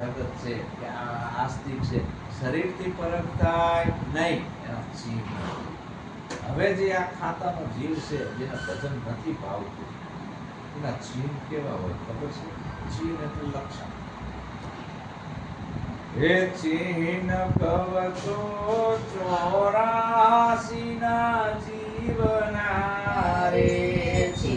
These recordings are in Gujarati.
જગત છે, કે આ આસ્તિક છે. શરીરથી પરખ થાય નહીં, એના જીવ હવે જે આ ખાતાનો જીવ છે, જેને ભજન નથી ભાવતું, એના જીવ કેવા હોય ખબર છે? જીવ એટલે લક્ષણ. હે ચિહ્ન કવચો ચોરાસી ના જીવના રે.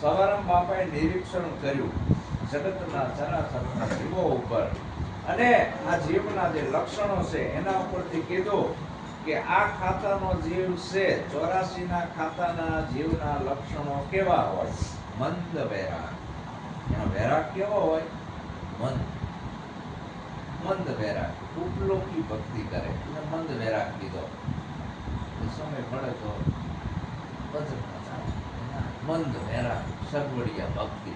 સવારામ બાપાએ નિરીક્ષણ કર્યું. જગતના ચરાચરના જીવો ઉપર. અને આ જીવના જે લક્ષણો છે, એના ઉપરથી કીધું કે આ ખાતાનો જીવ છે, ચોરાસીના ખાતાના જીવના લક્ષણો કેવા હોય? મંદ વૈરાગ. એનો વૈરાગ કેવો હોય? મંદ. મંદ વૈરાગ. ઉપલોકી ભક્તિ કરે. એટલે મંદ વૈરાગ કીધો. સમય મળે તો મંદ વૈરાગ સગવડિયા ભક્તિ.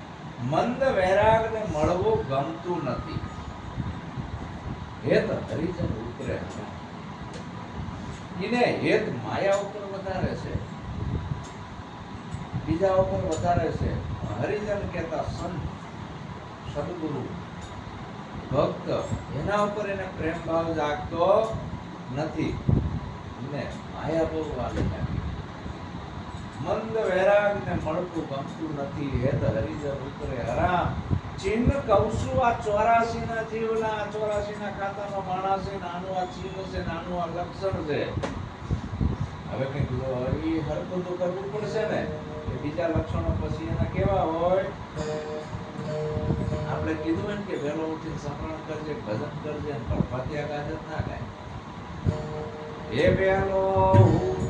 મંદ વૈરાગને મળવું ગમતું નથી. હેત હરિજન ઉતરે એને હેત માયા ઉપર વધારે છે. બીજા ઉપર વધારે છે. હરિજન કહેતા સંત, સદગુરુ, ભક્ત, એના ઉપર એને પ્રેમ ભાવ જાગતો નથી. ને માયા બહુ વાલી મંદ વૈરાગ ને મળતું ગમતું નથી. હેત હરિજન ઉતરે હરામ. ચિહ્ન કૌસુ આ ચોરાસી ના જીવના, આ ચોરાસી ના ખાતાનો માણસ છે, નાનું આ ચિહ્ન છે, નાનું આ લક્ષણ છે. હવે કંઈક હરકું તો કરવું પડશે ને. કે બીજા લક્ષણો પછી એના કેવા હોય? આપણે કીધું એમ કે વહેલો ઉઠીને સમરણ કરજે, ભજન કરજે અને પ્રભાતિયા ગાજત ના ગાય એ વહેલો ઉઠે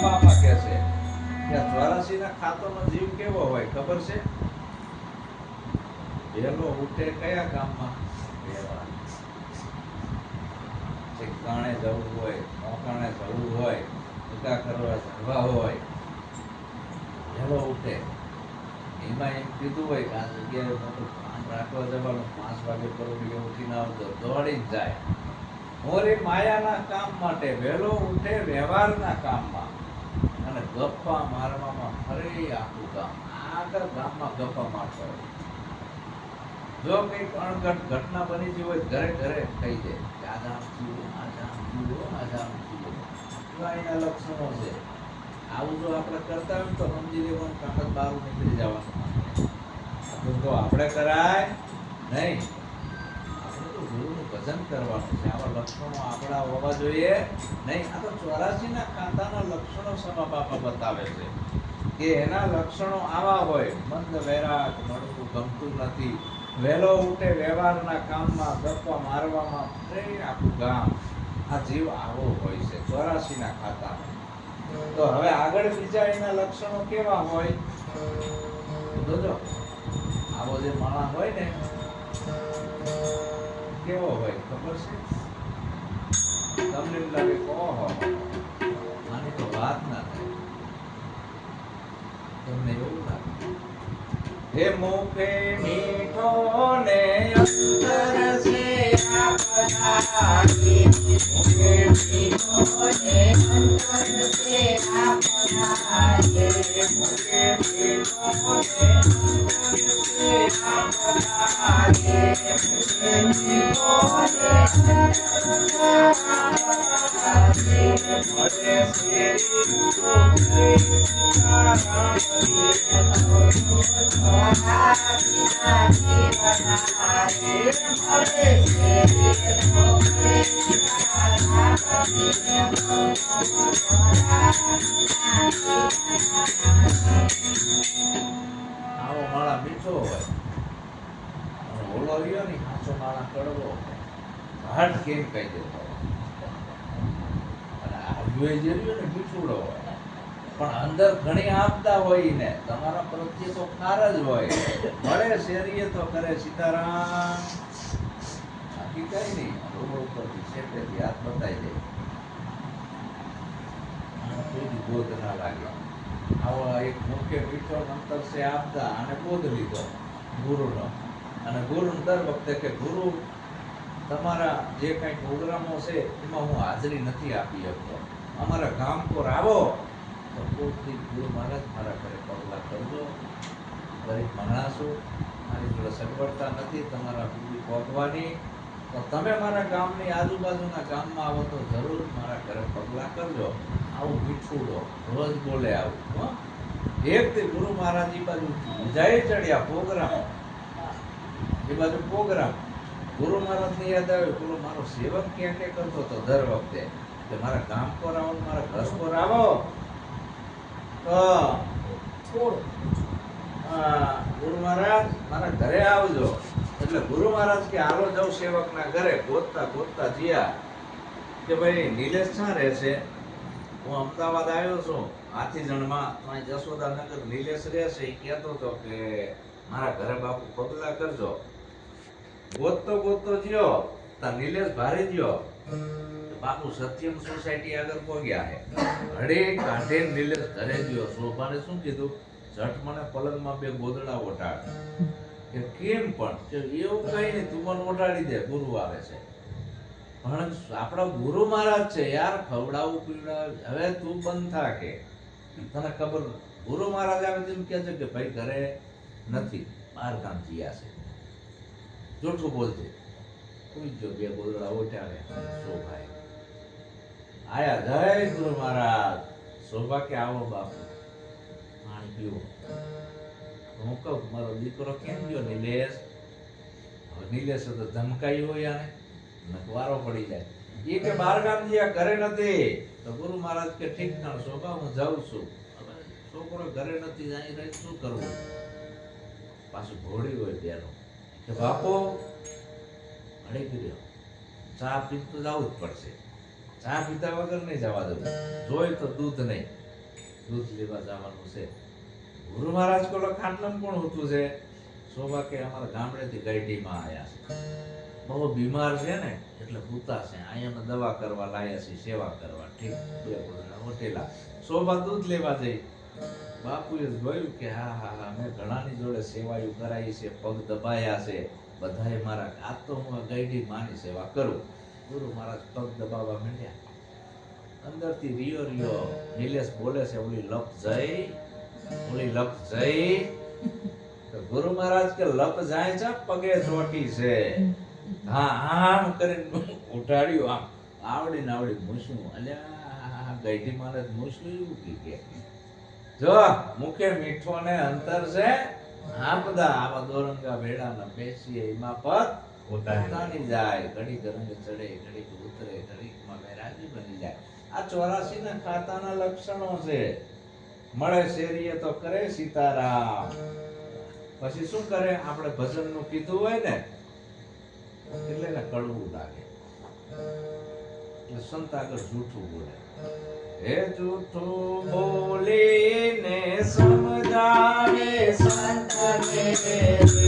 કામમાં બાપા કહે છે કે જ્વારાશીના ચોરાસીના જીવ કેવો હોય, ખબર છે? વહેલો ઉઠે કયા કામમાં વહેલા. કાણે જવું હોય મોકાણે જવું હોય ઉકા કરવા જવા હોય વહેલો ઉઠે. એમાં એમ કીધું હોય કે આ જગ્યાએ મોટું કામ રાખવા જવાનું, પાંચ વાગે પરોડીએ ઉઠીને આવતો દોડી જાય. મોરી માયાના કામ માટે વહેલો ઉઠે, વ્યવહારના કામમાં. અને ગપ્પા મારવામાં ફરે આખું ગામ આગળ ગામમાં ગપ્પા મારતો જો કંઈક અણઘટ ઘટના બની ગઈ હોય ઘરે ઘરે થઈ જાય. કે આ ગામ થયું આ ગામ થયું આ એના લક્ષણો છે. આવું જો આપણે કરતા હોય તો સમજી લેવાનું જ બહાર નીકળી જવાનું. તો આપણે કરાય નહીં. ગુરુનું ભજન કરવાનું છે. આવા લક્ષણો આપણા હોવા જોઈએ. નહીં, આ તો ચોરાસીના કાંતાના લક્ષણો સમા બાપા બતાવે છે કે એના લક્ષણો આવા હોય. મંદ વૈરાગ મળવું ગમતું નથી. વહેલો ઉઠે વ્યવહારના કામમાં, ગપ્પા મારવામાં ફરે આખું ગામ, આ જીવ આવો હોય છે ચોરાસીના ખાતામાં. તો હવે આગળ બીજા એના લક્ષણો કેવા હોય? જોજો. આવો જે માણસ હોય ને કેવો હોય ખબર છે તમને એમ લાગે ઓહો આની તો વાત ના થાય તમને એવું લાગે હે મુખે મીઠો ને અંતર છે આપનારી. મુખે મીઠો ને અંતર છે આપનારી. મુખે મીઠો ને અંતર છે આપનારી. મુખે મીઠો કડવો હોય કેમ કહી દેતો અને જે ને મીઠુડો પણ અંદર ઘણી આપતા હોય ને, તમારા પ્રત્યે તો ખાર જ હોય. મળે શેરીએ તો કરે સીતારામ. બાકી કઈ નહીં રોડ ઉપરથી શેઠેથી હાથ બતાવી દે. કોઈ બોધ ના લાગે. આવો એક મુખ્ય મીઠો અંતર છે આપતા અને બોધ લીધો. ગુરુનો. અને ગુરુ દર વખતે કે ગુરુ, તમારા જે કંઈ પ્રોગ્રામો છે, એમાં હું હાજરી નથી આપી શકતો. અમારા ગામ પર આવો, તો પૂરથી ગુરુ મહારાજ મારા ઘરે પગલાં કરજો ગરીબ માણસો, મારી જોડે સગવડતા નથી, તમારા સુધી પગવાની તો તમે મારા ગામની આજુબાજુના ગામમાં આવો તો જરૂર મારા ઘરે પગલાં કરજો. આવું મીઠું રોજ બોલે આવું એક તે ગુરુ મહારાજ બાજુ જય ચડ્યા પ્રોગ્રામ. એ બાજુ પ્રોગ્રામ ગુરુ મહારાજને યાદ આવ્યું ગુરુ મારો સેવક ક્યાં ક્યાં કરતો હતો? દર વખતે. કે મારા ગામ પર આવો મારા ઘર પર આવો. તો ગુરુ મહારાજ મારા ઘરે આવજો. એટલે ગુરુ મહારાજ કે હાલો જાઉં સેવકના ઘરે. ગોતતા ગોતતા જીયા કે ભાઈ નિલેશ ક્યાં રહેશે? હું અમદાવાદ આવ્યો છું. હાથીજણમાં ત્યાં જશોદાનગર નિલેશ રહેશે. એ કહેતો હતો કે મારા ઘરે બાપુ પગલા કરજો. ગોતતો ગોતતો જ્યો તા નિલેશ ભારે જ્યો બાપુ સત્યમ સોસાયટી આગળ પહોંચ્યા હે? હડે કાંઠે નિલેશ ઘરે ગયો. શોભાને શું કીધું? ઝટ મને પલંગમાં બે ગોદડા ઓટાડ કે કેમ પણ? કે એવું કઈ નહીં, તું મને ઓટાડી દે, ગુરુ આવે છે. પણ આપણા ગુરુ મહારાજ છે યાર, ખવડાવું, પીવડાવું, હવે તું બંધ થા કે. તને ખબર, ગુરુ મહારાજ આવે તેમ કહે છે કે ભાઈ ઘરે નથી બહાર ગામ જીયા છે. જૂઠું બોલજે. કોઈ બે ગોદડા ઓટાડે શોભાય આયા જય ગુરુ મહારાજ. શોભા કે આવો બાપુ. પાણી પીવો. હું કહું મારો દીકરો કેમ ગયો નિલેશ? હવે નિલેશ તો ધમકાઈ હોય આને. નકવારો પડી જાય. એ કે બાર ગામ જ્યાં ઘરે નથી. તો ગુરુ મહારાજ કે ઠીક ના શોભા, હું જાઉં છું. છોકરો ઘરે નથી જાય રહી શું કરવું? પાછું ઘોડી હોય બેનો. કે બાપો, અડે ગયો ચા પી તો જવું જ પડશે. ચા પીતા વગર નહીં જવા દઉં. જોઈ તો દૂધ નહીં. દૂધ લેવા જવાનું છે. ગુરુ મહારાજ કોલો ખાટલામ કોણ હોતું છે? શોભા કે અમારા ગામડેથી ગાયડીમાં આવ્યા છે. બહુ બીમાર છે ને, એટલે પૂતા છે. અહીંયા દવા કરવા લાયા છે સેવા કરવા. ઠીક. બે હોટેલા. શોભા દૂધ લેવા જઈ. બાપુએ જોયું કે હા હા હા, મેં ઘણાની જોડે સેવાયું કરાવી છે, પગ દબાયા છે. બધાએ મારા આ તો હું ગઈડી માની સેવા કરું. ગુરુ મહારાજ પગ દબાવવા માંડ્યા. અંદરથી રિયો રિયો નિલેશ બોલે છે, ઓલી લપ જઈ, ઓલી લપ જઈ. ગુરુ મહારાજ કે, લપ જાય છે, પગે ચોટી છે. હા આમ કરીને ઉઠાડ્યું. આમ આવડી ને આવડી મૂસું અલ્યા ગઈઢી મારે મૂસું એવું કે. જો મુખે મીઠો ને અંતર છે આપદા આવા દોરંગા ભેડાના બેસીએ એમાં પગ પોતાની જાય. ઘડી રંગ ચડે ઘડીક ઉતરે ઘડીકમાં વૈરાગી બની જાય. આ ચોરાસી ના ખાતાના લક્ષણો છે. મળે શેરીએ તો કરે સીતારામ. પછી શું કરે? આપણે ભજનનું કીધું હોય ને એટલે ને કડવું લાગે. એટલે સંત આગળ જૂઠું બોલે. હે જૂઠું બોલીને સમજાવે સંતને.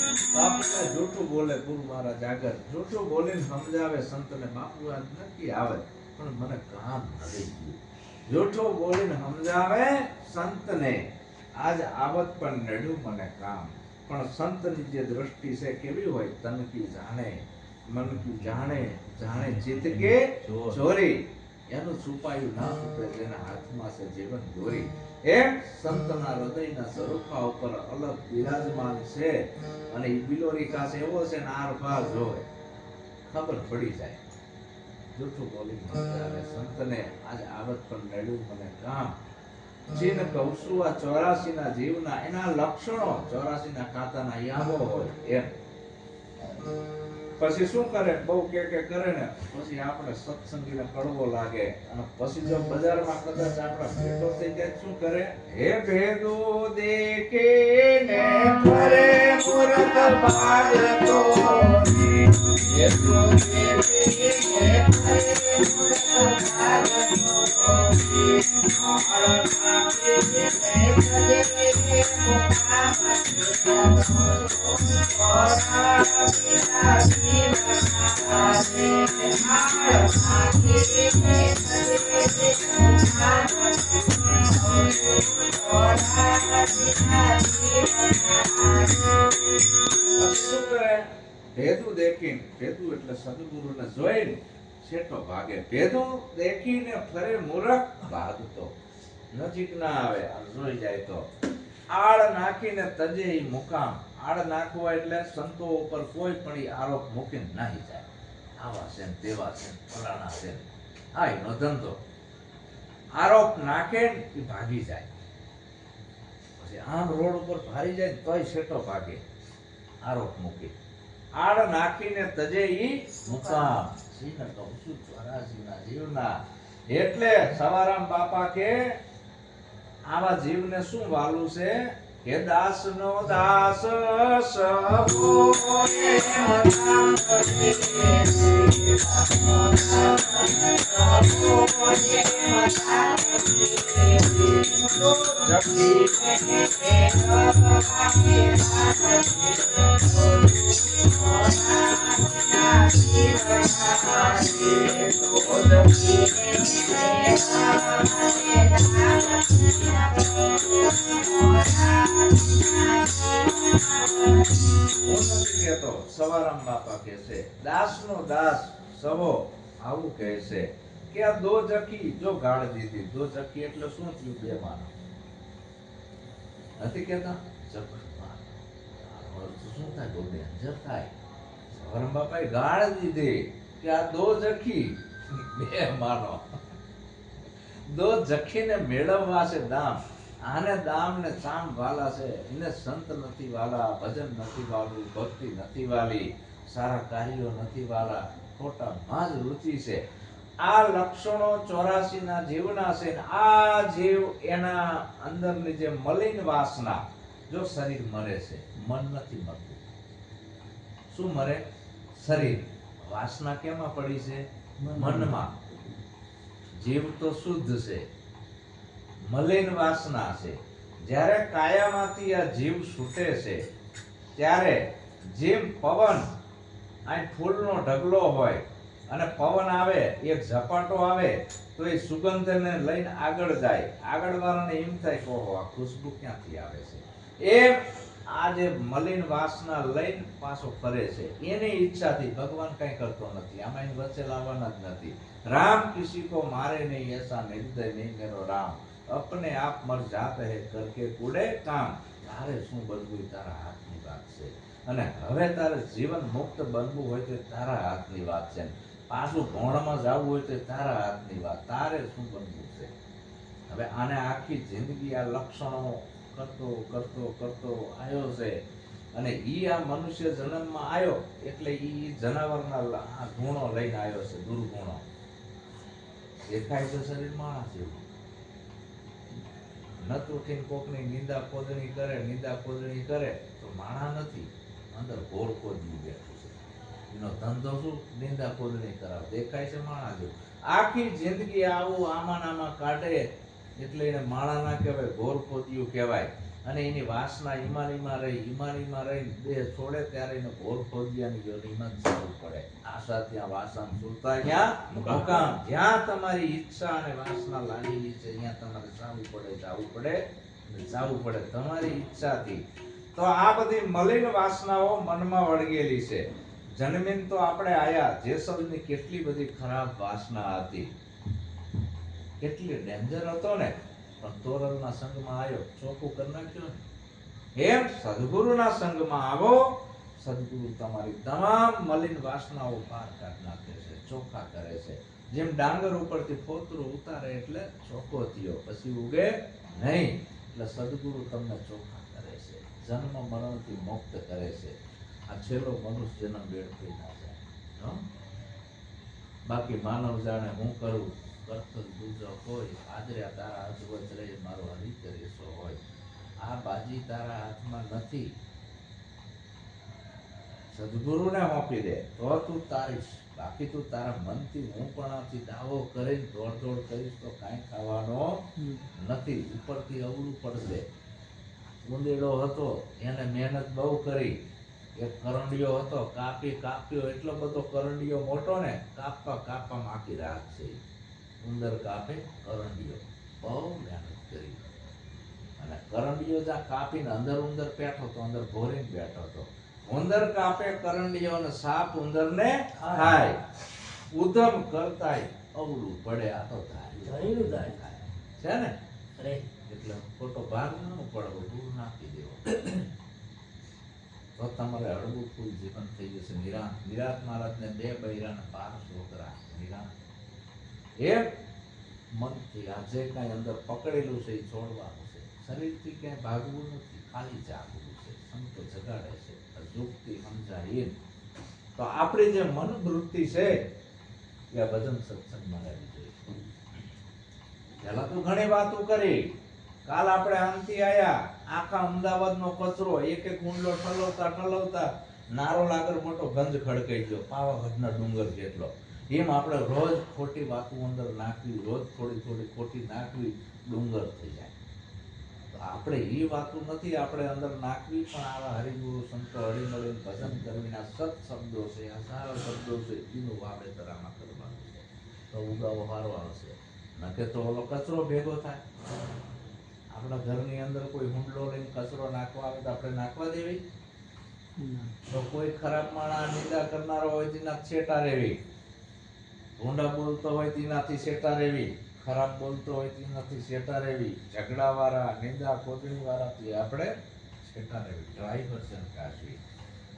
જૂઠું બોલે ગુરુ મહારાજ આગળ. જૂઠું બોલીને સમજાવે સંતને બાપુ આજ નક્કી આવે. પણ મને કામ આવી ગયું જૂઠું બોલીને સમજાવે સંતને આજ આવત પણ નડ્યું મને કામ. પણ સંતની જે દ્રષ્ટિ છે કેવી હોય? તન કી જાણે મન કી જાણે જાણે ચિત્ત કે ચોરી. એનું છુપાયું ના છૂટે જેના હાથમાં છે જીવન દોરી. એમ સંતના હૃદયના સ્વરૂપા ઉપર અલગ બિરાજમાન છે અને એ બિલોરી કાસ એવો છે ને આર પાર જોવે ખબર પડી જાય. જૂઠું બોલી અને સંતને આજ આવત પણ નડ્યું મને કામ. જેને કૌશુ આ ચોરાસી ના જીવના એના લક્ષણો ચોરાસી ના ખાતાના યામો હોય એમ. પછી શું કરે? બહુ કે કે કરે ને, પછી આપણે સત્સંગીને કડવો લાગે. અને પછી જો બજારમાં કદાચ આપણા ભેટો થઈ જાય શું કરે? હે ભેદો દેખે ને ફરે ભાગતો રે. એ તો દેખે ને ફરે મૂર્ખ ભાગતો ભેદું દેખીને ભેદું એટલે સદગુરુને જોઈને છેટો ભાગે ભેદો દેખીને ફરે મૂરખ ભાગતો નજીક ના આવે જોઈ જાય તો. આળ નાખીને તજે મુકામ. આળ નાખવા એટલે સંતો ઉપર કોઈ પણ આરોપ મૂકીને નાહી જાય. આવા છે તેવા છે ફલાણા છે હા એનો ધંધો. આરોપ નાખે ઈ ભાગી જાય. પછી આમ રોડ ઉપર ભારી જાય તોય શેટો ભાગે આરોપ મૂકે. આડ નાખીને તજે ઈ મુકામ. સીને કહું છું ચોરાસીના જીવના? એટલે સવારામ બાપા કે, આવા જીવને શું વાલું છે? કે દાસ નો દાસ સબો નથી કહેતો સવારામ બાપા કહે છે દાસ નો દાસ સવો આવું કહે છે કે આ દો જખી જો ગાળ દીધી દો જખી એટલે શું થયું બે માનો નથી કહેતા જખમાં. આનો અર્થ શું થાય બહુ ડેન્જર થાય સવારામ બાપાએ ગાળ દીધી કે આ દો જખી. બે માનો. દો જખીને મેળવવા છે દામ. આને દામ ને સામ વાલા છે. એને સંત નથી વાલા, ભજન નથી વાલું, ભક્તિ નથી વાલી, સારા કાર્યો નથી વાલા. ખોટા માં જ રુચિ છે. આ લક્ષણો ચોરાસીના જીવના છે આ જીવ એના અંદરની જે મલિન વાસના, જો શરીર મરે છે, મન નથી મરતું શું મરે? શરીર વાસના કેમાં પડી છે? મનમાં. જીવ તો શુદ્ધ છે. મલિન વાસના છે. જ્યારે કાયામાંથી આ જીવ છૂટે છે, ત્યારે જેમ પવન અહીં ફૂલનો ઢગલો હોય અને પવન આવે, એક ઝપાટો આવે, તો એ સુગંધને લઈને આગળ જાય. આગળ વાળાને એમ થાય કે આ ખુશ્બુ ક્યાંથી આવે છે? એમ આ જે મલિન વાસના લઈને પાછો ફરે છે. એની ઈચ્છાથી ભગવાન કઈ કરતો નથી. આમાં એની વચ્ચે લાવવાના જ નથી. રામ કિસી કો મારે નહીં, એસા નિર્દય નહીં, મેરો રામ. અપને આપ મર જાત હે કરકે કુડે કામ. તારે શું બનવું તારા હાથની વાત છે. અને હવે તારે જીવન મુક્ત બનવું હોય તો તારા હાથની વાત છે. પાછું ભોણમાં જવું હોય તો તારા હાથની વાત. તારે શું બનવું છે? હવે આને આખી જિંદગી આ લક્ષણો કરતો કરતો કરતો આવ્યો છે. અને ઈ આ મનુષ્ય જન્મમાં આવ્યો એટલે ઈ જનાવરના આ ગુણો લઈને આવ્યો છે, દુર્ગુણો. દેખાય છે શરીર માણસ એવું નત ઉઠીને કોકની નિંદા કોદણી કરે, નિંદા કોદણી કરે, તો માણા નથી. અંદર ઘોર કોદયું બેઠું છે. એનો ધંધો શું? નિંદા ખોદણી કરાવ. દેખાય છે માણા જેવું. આખી જિંદગી આવું આમાં નામાં કાઢે એટલે એને માળા ના કહેવાય ઘોર કોદયું કહેવાય. અને એની વાસના ઈમાનીમાં રહી ઈમાનીમાં રહી દેહ છોડે ત્યારે એને ઘોર ખોદિયાની યોનીમાં જવું પડે. આશા ત્યાં વાસન સુરતા ત્યાં મુકામ. જ્યાં તમારી ઈચ્છા અને વાસના લાગેલી છે ત્યાં તમારે જાવું પડે જવું પડે જવું પડે તમારી ઈચ્છાથી. તો આ બધી મલિન વાસનાઓ મનમાં વળગેલી છે. જન્મીન તો આપણે આયા. જેસલની કેટલી બધી ખરાબ વાસના હતી. કેટલી ડેન્જર હતો ને? પણ તોરલના સંગમાં આવ્યો ચોખ્ખું કરી નાખ્યો ને. એમ સદગુરુના સંગમાં આવો, સદગુરુ તમારી તમામ મલિન વાસનાઓ પાર કાઢી નાખે છે ચોખ્ખા કરે છે. જેમ ડાંગર ઉપરથી ફોતરું ઉતારે એટલે ચોખ્ખો થયો, પછી ઉગે નહીં. એટલે સદગુરુ તમને ચોખ્ખા કરે છે, જન્મ મરણથી મુક્ત કરે છે. આ છેલ્લો મનુષ્ય જન્મ બેડ થઈ ના જાય? બાકી માનવ જાણે હું કરું? કરતલ દૂજો કોઈ આદર્યા તારા હાથ રહે મારો હરિત કરીશો હોય. આ બાજી તારા હાથમાં નથી. સદગુરુને મોકલી દે, તો તું તારીશ. બાકી તું તારા મનથી હું પણ આથી દાવો કરીને દોડ દોડ કરીશ તો કાંઈ ખાવાનો નથી. ઉપરથી અવળું પડશે. ઉંદેડો હતો, એને મહેનત બહુ કરી. એક કરંડિયો હતો કાપી કાપ્યો એટલો બધો કરંડિયો મોટો ને કાપવા કાપવા આખી રાત છે. ઉંદર કાપે કરંડિયો બહુ મહેનત કરી. અને કરંડિયો જ્યાં કાપીને અંદર ઉંદર બેઠો હતો અંદર ભોરીને બેઠો હતો ઉંદર કાપે કરંડિયો અને સાપ ઉંદરને ખાય. ઉધમ કરતાય અવળું પડે આ તો ધાર્યું. થાય. છે ને? અરે. એટલે ખોટો ભાગ ન પડવો નાખી દેવો. તો તમારે હળવું ફૂલ જીવન થઈ જશે. નિરાંત નિરાંત મહારાજને બે બૈરાને બાર છોકરા નિરાંત. એક, મનથી આ જે કાંઈ અંદર પકડેલું છે, એ છોડવાનું છે. શરીરથી ક્યાંય ભાગવું નથી. ખાલી જાગવું છે. સંતો જગાડે છે. અજુકતી સમજાય તો આપણી જે મન વૃત્તિ છે, એ ભજન સત્સંગમાં રહેવી જોઈએ પહેલા તો ઘણી વાતો કરી. કાલ આપણે આમથી આયા. આખા અમદાવાદનો કચરો, એક એક ઊંડલો ઠલવતા ઠલવતા નારો લાગર મોટો ગંજ ખડકાઈ ગયો. પાવાગઢના ડુંગર જેટલો. એમ આપણે રોજ ખોટી વાતો અંદર નાખવી, રોજ થોડી થોડી ખોટી નાખવી, ડુંગર થઈ જાય. તો આપણે એ વાતો નથી આપણે અંદર નાખવી, પણ આવા હરિગુરુ સંતો હરિમળીને ભજન કરવીના સત શબ્દો છે, આ સારા શબ્દો છે, એનું વાવેતર આમાં કરવાનું છે. તો ઉગાવો સારો આવશે. નકે તો ઓલો કચરો ભેગો થાય. આપણા ઘરની અંદર કોઈ હુંડલો લઈને કચરો નાખવા આવે તો આપણે નાખવા દેવી? તો કોઈ ખરાબ માણસ નિંદા કરનારો હોય તેના છેટા રહેવી. ઊંડા બોલતો હોય તેનાથી છેટા રહેવી. ખરાબ બોલતો હોય તેનાથી છેટા રહેવી. ઝઘડાવાળા નિંદા કોદણી વાળાથી આપણે છેટા રહેવી. ડ્રાઈ પર્સન કાશવી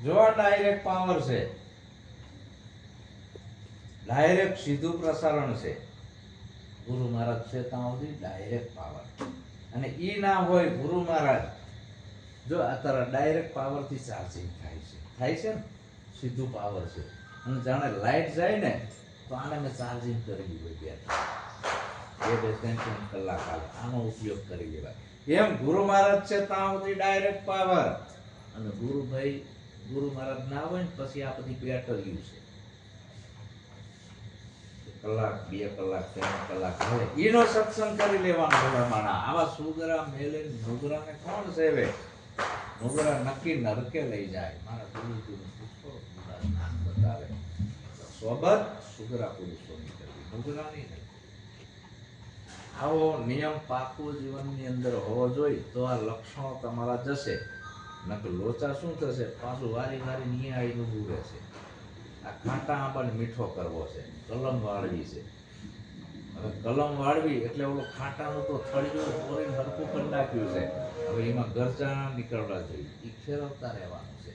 જો આ ડાયરેક્ટ પાવર છે. ડાયરેક્ટ સીધું પ્રસારણ છે. ગુરુ મહારાજ છે ત્યાં સુધી ડાયરેક્ટ પાવર અને એ ના હોય ગુરુ મહારાજ, જો આ તારા ડાયરેક્ટ પાવરથી ચાર્જિંગ થાય છે. થાય છે ને? સીધું પાવર છે. અને જાણે લાઇટ જાય ને, તો આને મેં ચાર્જિંગ કરી હોય બે બે ત્રણ ત્રણ કલાક હાલે. આનો ઉપયોગ કરી લેવાય. એમ ગુરુ મહારાજ છે ત્યાં સુધી ડાયરેક્ટ પાવર અને ગુરુભાઈ, ગુરુ મહારાજ ના હોય ને, પછી આ બધી બેટરીઓ છે. કલાક, બે કલાક, ત્રણ કલાક. હવે એનો સત્સંગ કરી લેવાનો ભલામણા. આવા સુગરા મેલે નુગરાને કોણ સેવે? નુગરા નક્કી નરકે લઈ જાય. મારા ગુરુજીને પૂછો જ્ઞાન બતાવે. સોબત સુગરા પુરુષોની કરવી. નુગરાની આવો નિયમ પાકું જીવનની અંદર હોવો જોઈએ તો આ લક્ષણો તમારા જશે. નકર લોચા શું થશે? પાછું વારી વારી નિયાળી ઊભું રહેશે આ કાંટા આંબાને મીઠો કરવો છે, કલમ વાળવી છે. હવે કલમ વાળવી એટલે ઓલો ખાટાનું તો થળિયું ચોરીને હરખું કરી નાખ્યું છે. હવે એમાં ગરજા નીકળવા જોઈએ. એ ફેરવતા રહેવાનું છે.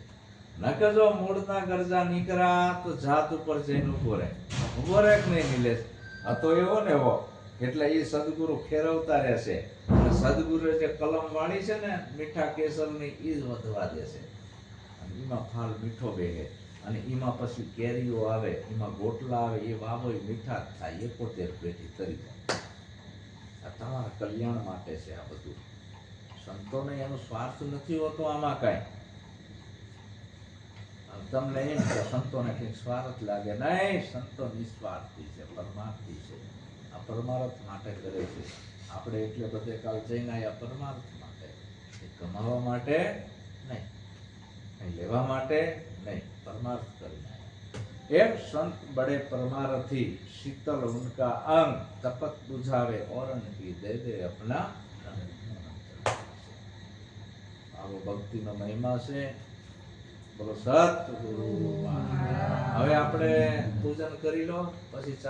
નકર જો મૂળના ગરજા નીકળ્યા તો જાત ઉપર જઈને ઊભો રહે. ઊભો રહે નહીં નિલેશ? આ તો એવો ને એવો. એટલે એ સદગુરુ ફેરવતા રહેશે. અને સદગુરુએ જે કલમ વાળી છે ને, મીઠા કેસરની એ જ વધવા દેશે. એમાં ફાલ મીઠો બેહે. અને એમાં પછી કેરીઓ આવે, એમાં ગોટલા આવે, એ વાવો મીઠા થાય, એકોતેર પેટી તરી જાય. આ તમારા કલ્યાણ માટે છે આ બધું. સંતોને એનો સ્વાર્થ નથી હોતો આમાં કાંઈ. તમને એમ કે સંતોને કંઈક સ્વાર્થ લાગે. નહીં, સંતો નિસ્વાર્થી છે, પરમાર્થી છે. આ પરમાર્થ માટે કરે છે. આપણે એટલે બધે કાલ જઈને આવ્યા પરમાર્થ માટે. એ કમાવા માટે નહીં. લેવા માટે પરમાર્થ આવ્યા એમ સંત બડે પરમારથી શીતલ ઉનકા અંગ તપત બુઝાવે ઓરન કી દે દે, અપના. આવો ભક્તિનો મહિમા છે. બોલો સત હવે આપણે પૂજન કરી લો, પછી ચા